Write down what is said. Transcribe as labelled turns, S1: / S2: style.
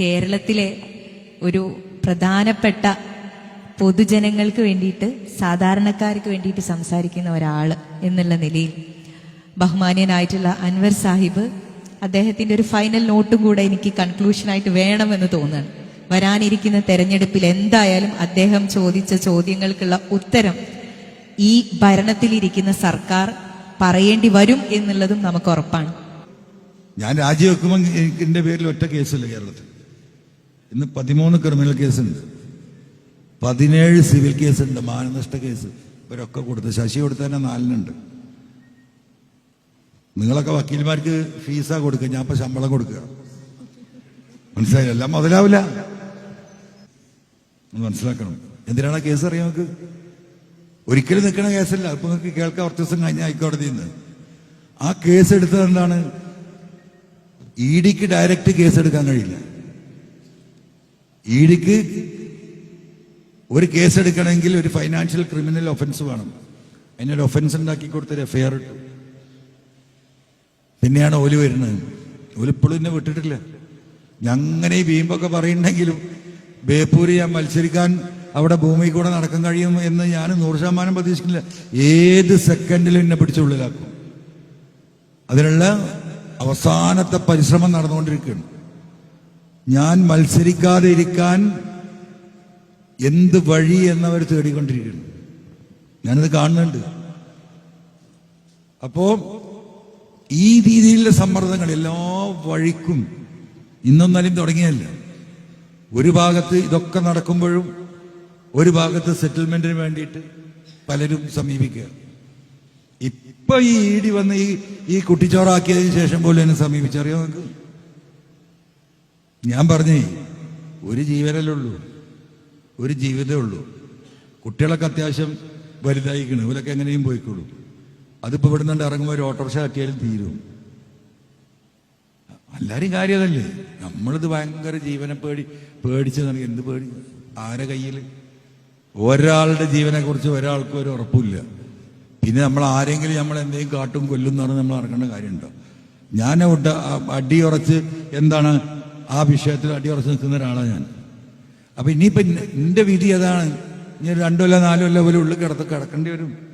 S1: കേരളത്തിലെ ഒരു പ്രധാനപ്പെട്ട പൊതുജനങ്ങൾക്ക് വേണ്ടിയിട്ട് സാധാരണക്കാർക്ക് വേണ്ടിയിട്ട് സംസാരിക്കുന്ന ഒരാൾ എന്നുള്ള നിലയിൽ ബഹുമാന്യനായിട്ടുള്ള അൻവർ സാഹിബ് അദ്ദേഹത്തിന്റെ ഒരു ഫൈനൽ നോട്ടും കൂടെ എനിക്ക് കൺക്ലൂഷനായിട്ട് വേണമെന്ന് തോന്നുന്നു വരാനിരിക്കുന്ന തെരഞ്ഞെടുപ്പിൽ എന്തായാലും അദ്ദേഹം ചോദിച്ച ചോദ്യങ്ങൾക്കുള്ള ഉത്തരം ഈ ഭരണത്തിലിരിക്കുന്ന സർക്കാർ പറയേണ്ടി വരും എന്നുള്ളതും നമുക്ക് ഉറപ്പാണ്.
S2: ഞാൻ രാജിവെക്കുമ്പോൾ എന്റെ പേരിൽ ഒറ്റ കേസല്ല കേരളത്തിൽ? ഇന്ന് പതിമൂന്ന് ക്രിമിനൽ കേസുണ്ട് പതിനേഴ് സിവിൽ കേസുണ്ട് മാനനഷ്ട കേസ് ഇവരൊക്കെ കൊടുത്ത് ശശി കൊടുത്ത തന്നെ നാലിനുണ്ട്. നിങ്ങളൊക്കെ വക്കീൽമാർക്ക് ഫീസാ കൊടുക്കുക ഞാൻ ഇപ്പൊ ശമ്പളം കൊടുക്കുക. മനസ്സിലായില്ല? എല്ലാം മുതലാവില്ല. മനസ്സിലാക്കണം. എന്തിനാണ് കേസ് അറിയാം നമുക്ക്? ഒരിക്കലും നിൽക്കണ കേസല്ല ഇപ്പൊ നിങ്ങൾക്ക് കേൾക്കാം കുറച്ച് ദിവസം കഴിഞ്ഞ ഹൈക്കോടതിയിൽ നിന്ന്. ആ കേസ് എടുത്തത് എന്താണ്? ഇ ഡിക്ക് ഡയറക്റ്റ് കേസ് എടുക്കാൻ കഴിയില്ല. ഇ ഒരു കേസ് എടുക്കണമെങ്കിൽ ഒരു ഫൈനാൻഷ്യൽ ക്രിമിനൽ ഒഫൻസ് വേണം. അതിനൊരു ഒഫൻസ് ഉണ്ടാക്കി കൊടുത്തൊരു എഫ്ഐആർ ഇട്ടു. പിന്നെയാണ് ഓൽ വരുന്നത്. ഓലിപ്പോഴും എന്നെ വിട്ടിട്ടില്ല. ഞങ്ങനെ ഈ വീമ്പൊക്കെ പറയുന്നുണ്ടെങ്കിലും ബേപ്പൂര് ഞാൻ മത്സരിക്കാൻ അവിടെ ഭൂമി കൂടെ നടക്കാൻ കഴിയും എന്ന് ഞാൻ നൂറ് ശതമാനം പ്രതീക്ഷിക്കുന്നില്ല. ഏത് സെക്കൻഡിലും എന്നെ പിടിച്ചുള്ളിലാക്കും അതിനുള്ള അവസാനത്തെ പരിശ്രമം നടന്നുകൊണ്ടിരിക്കുകയാണ്. ഞാൻ മത്സരിക്കാതെ ഇരിക്കാൻ എന്ത് വഴി എന്നവർ തേടിക്കൊണ്ടിരിക്കുന്നു. ഞാനത് കാണുന്നുണ്ട്. അപ്പോ ഈ രീതിയിലുള്ള സമ്മർദ്ദങ്ങൾ എല്ലാ വഴിക്കും ഇന്നൊന്നാലും തുടങ്ങിയല്ല ഒരു ഭാഗത്ത് ഇതൊക്കെ നടക്കുമ്പോഴും ഒരു ഭാഗത്ത് സെറ്റിൽമെന്റിന് വേണ്ടിയിട്ട് പലരും സമീപിക്കുക. ഇപ്പൊ ഈ ഇടി വന്ന് ഈ ഈ കുട്ടിച്ചോറാക്കിയതിന് ശേഷം പോലും എന്നെ സമീപിച്ചറിയോ നിങ്ങൾക്ക്? ഞാൻ പറഞ്ഞേ ഒരു ജീവനല്ലേ ഉള്ളൂ ഒരു ജീവിതമേ ഉള്ളൂ. കുട്ടികളൊക്കെ അത്യാവശ്യം വലുതായിക്കണ്. ഇവരൊക്കെ എങ്ങനെയും പോയിക്കോളൂ. അതിപ്പോൾ ഇവിടെ നിന്ന് ഇറങ്ങുമ്പോൾ ഒരു ഓട്ടോറിക്ഷ ആക്കിയാലും തീരും. എല്ലാവരും കാര്യതല്ലേ നമ്മളിത് ഭയങ്കര ജീവനെ പേടി പേടിച്ച് നടക്കുക എന്ത് പേടി? ആരെ കയ്യിൽ ഒരാളുടെ ജീവനെ കുറിച്ച് ഒരാൾക്കും ഒരു ഉറപ്പില്ല. പിന്നെ നമ്മൾ ആരെങ്കിലും നമ്മൾ എന്തെങ്കിലും കാട്ടും കൊല്ലും എന്ന് പറഞ്ഞ് നമ്മൾ നടക്കേണ്ട കാര്യമുണ്ടോ? ഞാൻ അടിയുറച്ച് എന്താണ് ആ വിഷയത്തിൽ അടി ഉറച്ച് നിൽക്കുന്ന ഒരാളാണ് ഞാൻ. അപ്പൊ ഇനിയിപ്പോ എന്റെ വിധി അതാണ്. ഇനി രണ്ടോ അല്ല നാലോ അല്ല പോലെ ഉള്ളിൽ കിടത്ത് കിടക്കേണ്ടി വരും.